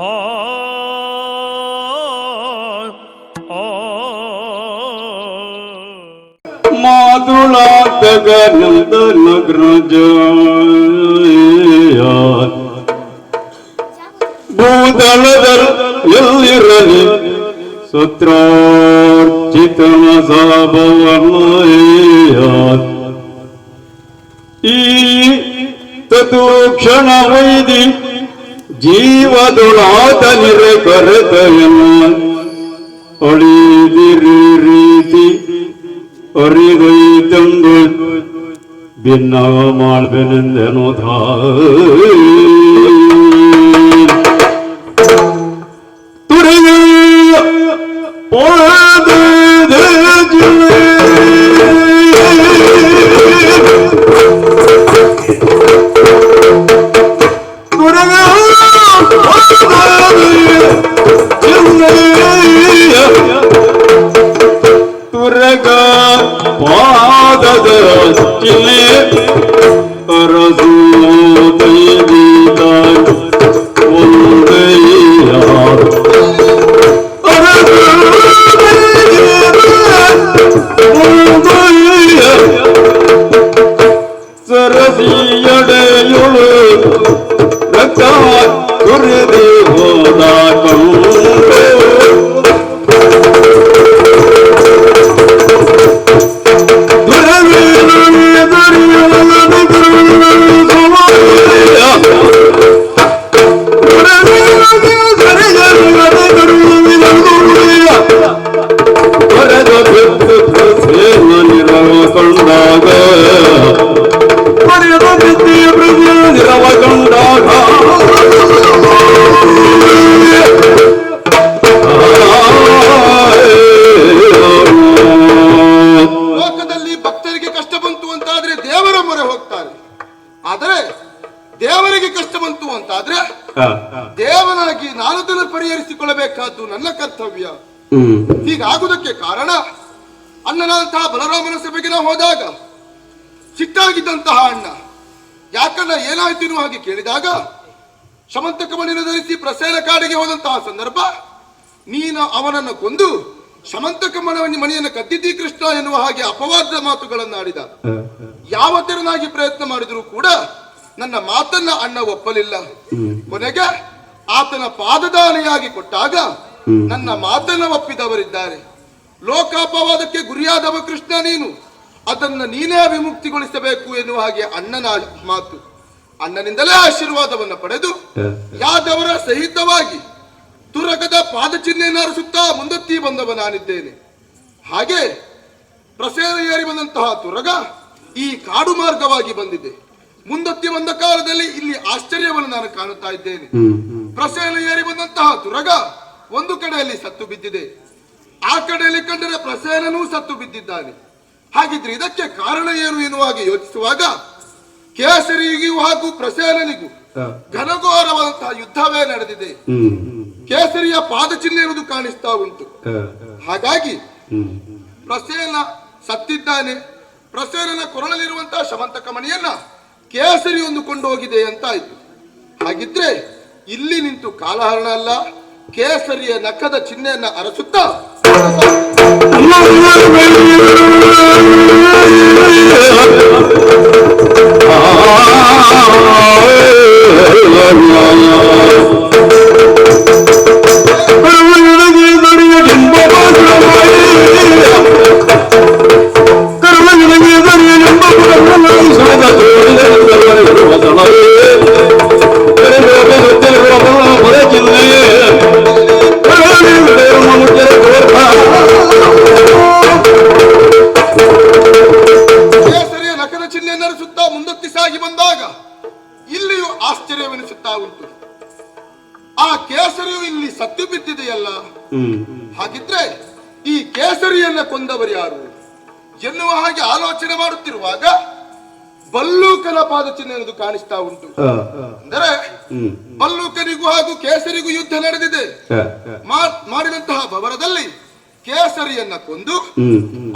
ಆ ಆ ಮಾತುಳಾತಗ ನಂದನ ಗ್ರಜ ಭೂತಳದಲ್ಲಿ ಎಲ್ಲಿರಲಿ ಸತ್ರಾರ್ಚಿತನ ಸಾಭವನಯ ಈ ತತುಕ್ಷಣ ವೈದಿ ಜೀವದುಳಾತ ನಿರ ಕರೆತಯನ ಅಳಿದಿರಿ ರೀತಿ ಅರಿದೈತಂದು ಭಿನ್ನ ಮಾಡ್ಬೇನೆಂದೆನೋ ಧಾ ತುರಗ ಕೊಂಡಾಗ ಪಡೆದ ಬಿದ್ದಿಯ ಪ್ರಜೆ ಕಂಡಾಗ ಲೋಕದಲ್ಲಿ ಭಕ್ತರಿಗೆ ಕಷ್ಟ ಬಂತು ಅಂತಾದ್ರೆ ದೇವರ ಮೊರೆ ಹೋಗ್ತಾರೆ. ಆದರೆ ದೇವರಿಗೆ ಕಷ್ಟ ಬಂತು ಅಂತಾದ್ರೆ ದೇವನಾಗಿ ನಾನು ಪರಿಹರಿಸಿಕೊಳ್ಳಬೇಕಾದ್ದು ನನ್ನ ಕರ್ತವ್ಯ. ಹೀಗಾಗುವುದಕ್ಕೆ ಕಾರಣ ಅಣ್ಣನಂತಹ ಬಲರಾಮನ ಸಭೆಗೆ ನಾವು ಹೋದಾಗ ಸಿಟ್ಟಾಗಿದ್ದಂತಹ ಅಣ್ಣ ಯಾಕಣ್ಣ ಏನಾಯ್ತು ಎನ್ನುವ ಹಾಗೆ ಕೇಳಿದಾಗ ಶಮಂತಕ ಮಣಿನ ಧರಿಸಿ ಪ್ರಸೇನ ಕಾಡಿಗೆ ಹೋದಂತಹ ಸಂದರ್ಭ ನೀನು ಅವನನ್ನು ಕೊಂದು ಶಮಂತಕ ಮಣವನ್ನ ಮಣಿಯನ್ನು ಕದ್ದಿದ್ದಿ ಕೃಷ್ಣ ಎನ್ನುವ ಹಾಗೆ ಅಪವಾದ ಮಾತುಗಳನ್ನಾಡಿದ. ಯಾವ ತೆರನಾಗಿ ಪ್ರಯತ್ನ ಮಾಡಿದರೂ ಕೂಡ ನನ್ನ ಮಾತನ್ನ ಅಣ್ಣ ಒಪ್ಪಲಿಲ್ಲ. ಕೊನೆಗೆ ಆತನ ಪಾದದಾನೆಯಾಗಿ ಕೊಟ್ಟಾಗ ನನ್ನ ಮಾತನ್ನ ಒಪ್ಪಿದವರಿದ್ದಾರೆ. ಲೋಕಾಪವಾದಕ್ಕೆ ಗುರಿಯಾದವ ಕೃಷ್ಣ ನೀನು. ಅದನ್ನ ನೀನೇ ವಿಮುಕ್ತಿಗೊಳಿಸಬೇಕು ಎನ್ನುವ ಹಾಗೆ ಅಣ್ಣನ ಮಾತು. ಅಣ್ಣನಿಂದಲೇ ಆಶೀರ್ವಾದವನ್ನು ಪಡೆದು ಯಾದವರ ಸಹಿತವಾಗಿ ತುರಗದ ಪಾದಚಿಹ್ನೆಯನ್ನು ಅರಸುತ್ತಾ ಮುಂದತ್ತಿ ಬಂದವ ನಾನಿದ್ದೇನೆ. ಹಾಗೆ ಪ್ರಸೇನ ಏರಿ ಬಂದಂತಹ ತುರಗ ಈ ಕಾಡು ಮಾರ್ಗವಾಗಿ ಬಂದಿದೆ. ಮುಂದತ್ತಿ ಬಂದ ಕಾಲದಲ್ಲಿ ಇಲ್ಲಿ ಆಶ್ಚರ್ಯವನ್ನು ನಾನು ಕಾಣುತ್ತಾ ಇದ್ದೇನೆ. ಪ್ರಸೇನ ಏರಿ ಬಂದಂತಹ ತುರಗ ಒಂದು ಕಡೆಯಲ್ಲಿ ಸತ್ತು ಬಿದ್ದಿದೆ. ಆ ಕಡೆಯಲ್ಲಿ ಕಂಡರೆ ಪ್ರಸೇನನೂ ಸತ್ತು ಬಿದ್ದಿದ್ದಾನೆ. ಹಾಗಿದ್ರೆ ಇದಕ್ಕೆ ಕಾರಣ ಏನು ಎನ್ನುವ ಹಾಗೆ ಯೋಚಿಸುವಾಗ ಕೇಸರಿಗೂ ಹಾಗೂ ಪ್ರಸೇನನಿಗೂ ಘನಘೋರವಾದಂತಹ ಯುದ್ಧವೇ ನಡೆದಿದೆ. ಕೇಸರಿಯ ಪಾದಚಿಹ್ನೆ ಇರುವುದು ಕಾಣಿಸ್ತಾ ಉಂಟು. ಹಾಗಾಗಿ ಪ್ರಸೇನ ಸತ್ತಿದ್ದಾನೆ. ಪ್ರಸೇನನ ಕೊರಳಲ್ಲಿರುವಂತಹ ಶಮಂತಕ ಮಣಿಯನ್ನ ಕೇಸರಿ ಒಂದು ಕೊಂಡೋಗಿದೆ ಅಂತ ಆಯ್ತು ಹಾಗಿದ್ರೆ ಇಲ್ಲಿ ನಿಂತು ಕಾಲಹರಣ ಅಲ್ಲ ಕೇಸರಿಯ ನಖದ ಚಿಹ್ನೆಯನ್ನ ಅರಸುತ್ತಾ ಕೇಸರಿಯ ಆಶ್ಚರ್ಯವೆನಿಸುತ್ತಾ ಉಂಟು. ಆ ಕೇಸರಿಯು ಇಲ್ಲಿ ಸತ್ತು ಬಿದ್ದಿದೆಯಲ್ಲ? ಹಾಗಿದ್ರೆ ಈ ಕೇಸರಿಯನ್ನ ಕೊಂದವರು ಯಾರು? ಎನ್ನುವ ಹಾಗೆ ಆಲೋಚನೆ ಮಾಡುತ್ತಿರುವಾಗ ಬಲ್ಲೂಕನ ಪಾದಚಿಹ್ನೆ ಎಂದು ಕಾಣಿಸ್ತಾ ಉಂಟು. ಅಂದರೆ ಬಲ್ಲೂಕನಿಗೂ ಹಾಗೂ ಕೇಸರಿಗೂ ಯುದ್ಧ ನಡೆದಿದೆ. ಮಾಡಿದಂತಹ ಭವನದಲ್ಲಿ ಕೇಸರಿಯನ್ನ ಕೊಂದು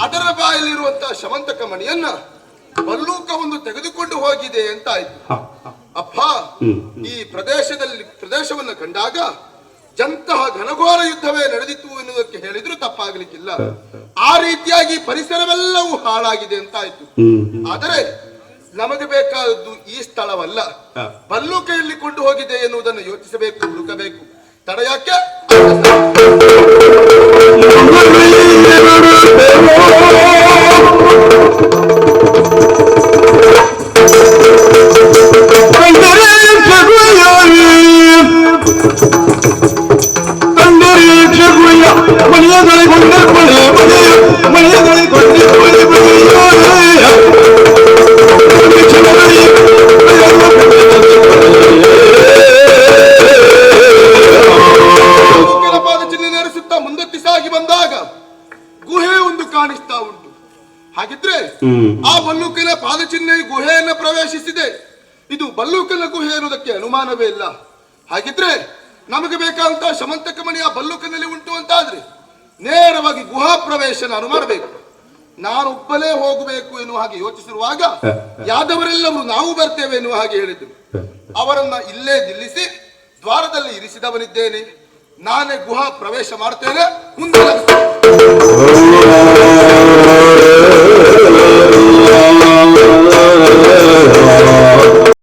ಅದರ ಬಾಯಲ್ಲಿರುವಂತಹ ಶಮಂತಕ ಮಣಿಯನ್ನ ಬಲ್ಲೂಕ ಒಂದು ತೆಗೆದುಕೊಂಡು ಹೋಗಿದೆ ಅಂತ ಆಯ್ತು. ಅಪ್ಪ ಈ ಪ್ರದೇಶದಲ್ಲಿ ಪ್ರದೇಶವನ್ನು ಕಂಡಾಗ ಎಂತಹ ಘನಘೋರ ಯುದ್ಧವೇ ನಡೆದಿತ್ತು ಎನ್ನುವುದಕ್ಕೆ ಹೇಳಿದ್ರು ತಪ್ಪಾಗಲಿಕ್ಕಿಲ್ಲ. ಆ ರೀತಿಯಾಗಿ ಪರಿಸರವೆಲ್ಲವೂ ಹಾಳಾಗಿದೆ ಅಂತ ಆಯ್ತು. ಆದರೆ ನಮಗೆ ಬೇಕಾದದ್ದು ಈ ಸ್ಥಳವಲ್ಲ. ಬಲ್ಲೂಕೆಯಲ್ಲಿ ಕೊಂಡು ಹೋಗಿದೆ ಎನ್ನುವುದನ್ನು ಯೋಚಿಸಬೇಕು ಹುಡುಕಬೇಕು. ತಡ ಯಾಕೆ? ಕಾಣಿಸ್ತಾ ಉಂಟು. ಹಾಗಿದ್ರೆ ಆ ಬಲ್ಲೂಕನ ಪಾದಚಿಹ್ನೆ ಗುಹೆಯನ್ನು ಪ್ರವೇಶಿಸಿದೆ. ಇದು ಬಲ್ಲೂಕನ ಗುಹೆ ಅನ್ನೋದಕ್ಕೆ ಅನುಮಾನವೇ ಇಲ್ಲ. ಹಾಗಿದ್ರೆ ನಮಗೆ ಬೇಕಾದಂತಹ ಶಮಂತಕ ಮಣಿ ಆ ಬಲ್ಲೂಕನಲ್ಲಿ ಉಂಟು ಅಂತಾದ್ರೆ ನೇರವಾಗಿ ಗುಹಾ ಪ್ರವೇಶನ ಮಾಡಬೇಕು. ನಾನು ಒಬ್ಬಲೇ ಹೋಗಬೇಕು ಎನ್ನುವ ಹಾಗೆ ಯೋಚಿಸಿರುವಾಗ ಯಾದವರೆಲ್ಲರೂ ನಾವು ಬರ್ತೇವೆ ಎನ್ನುವ ಹಾಗೆ ಹೇಳಿದ್ರು. ಅವರನ್ನ ಇಲ್ಲೇ ನಿಲ್ಲಿಸಿ ದ್ವಾರದಲ್ಲಿ ಇರಿಸಿದವನಿದ್ದೇನೆ. ನಾನೇ ಗುಹಾ ಪ್ರವೇಶ ಮಾಡ್ತೇನೆ ಮುಂದೆ